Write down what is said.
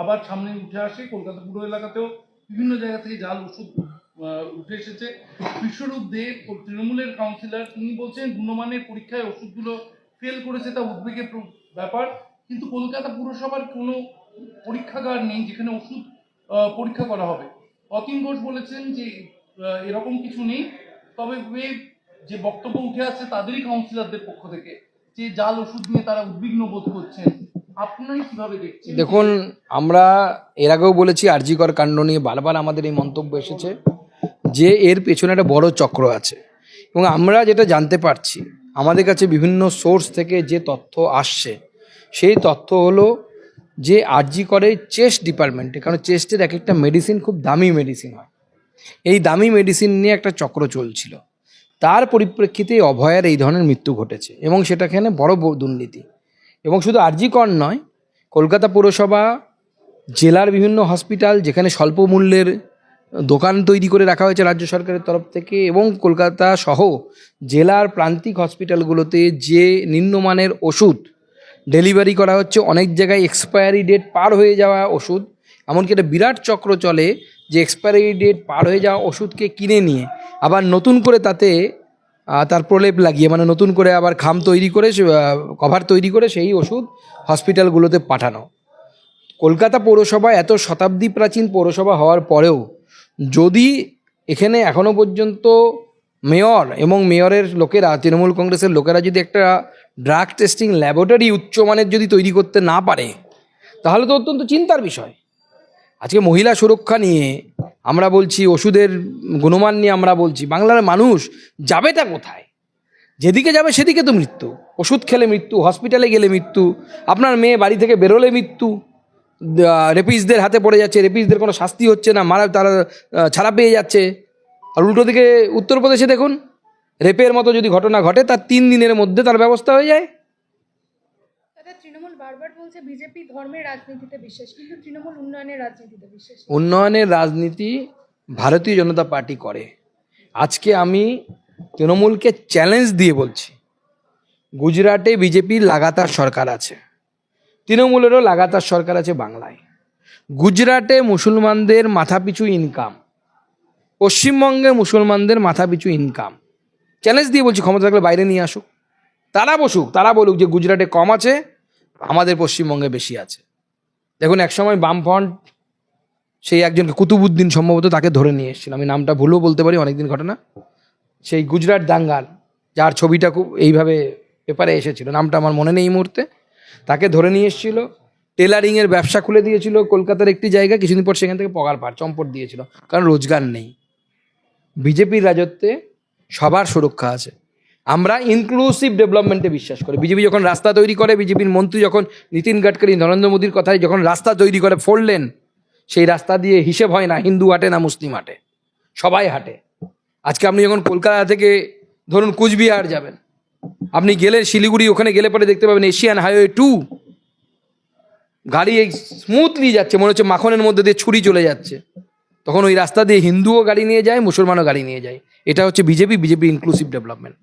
আবার সামনে উঠে আসে, কলকাতা পুরো এলাকাতেও বিভিন্ন জায়গা থেকে জাল, ওষুধ উঠে এসেছে। বিশ্বরূপ দে তৃণমূলের কাউন্সিলর তিনি বলছেন, গুণমানের পরীক্ষায় ওষুধগুলো ফেল করেছে, তা উদ্বেগের ব্যাপার। কিন্তু কলকাতা পুরসভার কোনো পরীক্ষাগার নেই যেখানে ওষুধ পরীক্ষা করা হবে। অতীন ঘোষ বলেছেন যে এরকম কিছু নেই। তবে যে বক্তব্য উঠে আসছে, তাদেরই কাউন্সিলরদের পক্ষ থেকে যে, জাল, ওষুধ নিয়ে তারা উদ্বিগ্ন বোধ করছেন। দেখুন, আমরা এর আগেও বলেছি আরজিকর কাণ্ড নিয়ে বারবার আমাদের এই মন্তব্য এসেছে যে এর পেছনে একটা বড় চক্র আছে। এবং আমরা যেটা জানতে পারছি, আমাদের কাছে বিভিন্ন সোর্স থেকে যে তথ্য আসছে, সেই তথ্য হলো যে আরজি করে চেস্ট ডিপার্টমেন্টে, কারণ চেস্টের এক একটা মেডিসিন খুব দামি মেডিসিন হয়। এই দামি মেডিসিন নিয়ে একটা চক্র চলছিল। তার পরিপ্রেক্ষিতে অভয়ার এই ধরনের মৃত্যু ঘটেছে এবং সেটাখানে বড় দুর্নীতি। এবং শুধু আরজিকর নয়, কলকাতা পুরসভা, জেলার বিভিন্ন হসপিটাল যেখানে স্বল্প মূল্যের দোকান তৈরি করে রাখা হয়েছে রাজ্য সরকারের তরফ থেকে এবং কলকাতা সহ জেলার প্রান্তিক হসপিটালগুলোতে যে নিম্নমানের ওষুধ ডেলিভারি করা হচ্ছে, অনেক জায়গায় এক্সপায়ারি ডেট পার হয়ে যাওয়া ওষুধ, এমনকি একটা বিরাট চক্র চলে যে এক্সপায়ারি ডেট পার হয়ে যাওয়া ওষুধকে কিনে নিয়ে, আবার নতুন করে তাতে তার প্রলেপ লাগিয়ে মানে নতুন করে আবার খাম তৈরি করে কভার তৈরি করে সেই ওষুধ হসপিটালগুলোতে পাঠানো। কলকাতা পৌরসভা এত শতাব্দী প্রাচীন পৌরসভা হওয়ার পরেও যদি এখানে এখনও পর্যন্ত মেয়র এবং মেয়রের লোকেরা, তৃণমূল কংগ্রেসের লোকেরা যদি একটা ড্রাগ টেস্টিং ল্যাবরেটরি উচ্চমানের যদি তৈরি করতে না পারে, তাহলে তো অত্যন্ত চিন্তার বিষয়। আজকে মহিলা সুরক্ষা নিয়ে আমরা বলছি, ওষুধের গুণমান নিয়ে আমরা বলছি, বাংলার মানুষ যাবেটা কোথায়? যেদিকে যাবে সেদিকে তো মৃত্যু। ওষুধ খেলে মৃত্যু, হসপিটালে গেলে মৃত্যু, আপনার মেয়ে বাড়ি থেকে বেরোলে মৃত্যু রেপিসদের হাতে পড়ে যাচ্ছে, রেপিসদের কোনো শাস্তি হচ্ছে না, মারা, তারা ছাড়া পেয়ে যাচ্ছে। আর উল্টো দিকে, উত্তরপ্রদেশে দেখুন, রেপের মতো যদি ঘটনা ঘটে, তার তিন দিনের মধ্যে তার ব্যবস্থা হয়ে যায়। বলছে, বিজেপি ধর্মের রাজনীতিতে বিশ্বাস, কিন্তু তৃণমূল উন্নয়নের রাজনীতিতে বিশ্বাস। উন্নয়নের রাজনীতি ভারতীয় জনতা পার্টি করে। আজকে আমি তৃণমূলকে চ্যালেঞ্জ দিয়ে বলছি, গুজরাটে বিজেপির লাগাতার সরকার আছে, তৃণমূলেরও লাগাতার সরকার আছে বাংলায়। গুজরাটে মুসলমানদের মাথাপিছু ইনকাম পশ্চিমবঙ্গে মুসলমানদের মাথাপিছু ইনকাম চ্যালেঞ্জ দিয়ে বলছি, ক্ষমতা থাকলে বাইরে নিয়ে আসুক। তারা বসুক, তারা বলুক যে গুজরাটে কম আছে আমাদের পশ্চিমবঙ্গে বেশি আছে। দেখুন, একসময় বামফ্রন্ট সেই একজনকে কুতুবুদ্দিন সম্ভবত তাকে ধরে নিয়ে এসেছিল। আমি নামটা ভুলও বলতে পারি, অনেকদিন ঘটনা। সেই গুজরাট দাঙ্গাল, যার ছবিটা খুব এইভাবে পেপারে এসেছিল। নামটা আমার মনে নেই মুহূর্তে। তাকে ধরে নিয়ে এসেছিল, টেলারিংয়ের ব্যবসা খুলে দিয়েছিল, কলকাতার একটি জায়গা কিছুদিন পর সেখান থেকে পগার পার, চম্পট দিয়েছিল। কারণ রোজগার নেই। বিজেপির রাজত্বে সবার সুরক্ষা আছে। আমরা ইনক্লুসিভ ডেভেলপমেন্টে বিশ্বাস করি। বিজেপি যখন রাস্তা তৈরি করে, বিজেপির মন্ত্রী যখন নীতিন গাডকারি, নরেন্দ্র মোদীর কথায় যখন রাস্তা তৈরি করে ফোর লেন সেই রাস্তা দিয়ে হিসেব হয় না হিন্দু হাঁটে না মুসলিম হাঁটে। সবাই হাঁটে। আজকে আপনি যখন কলকাতা থেকে ধরুন কুচবিহার যাবেন, আপনি গেলে শিলিগুড়ি, ওখানে গেলে পরে দেখতে পাবেন এশিয়ান হাইওয়ে টু। গাড়ি এই স্মুথলি যাচ্ছে, মনে হচ্ছে মাখনের মধ্যে দিয়ে ছুরি চলে যাচ্ছে। তখন ওই রাস্তা দিয়ে হিন্দুও গাড়ি নিয়ে যায়, মুসলমানও গাড়ি নিয়ে যায়। এটা হচ্ছে বিজেপি বিজেপি ইনক্লুসিভ ডেভেলপমেন্ট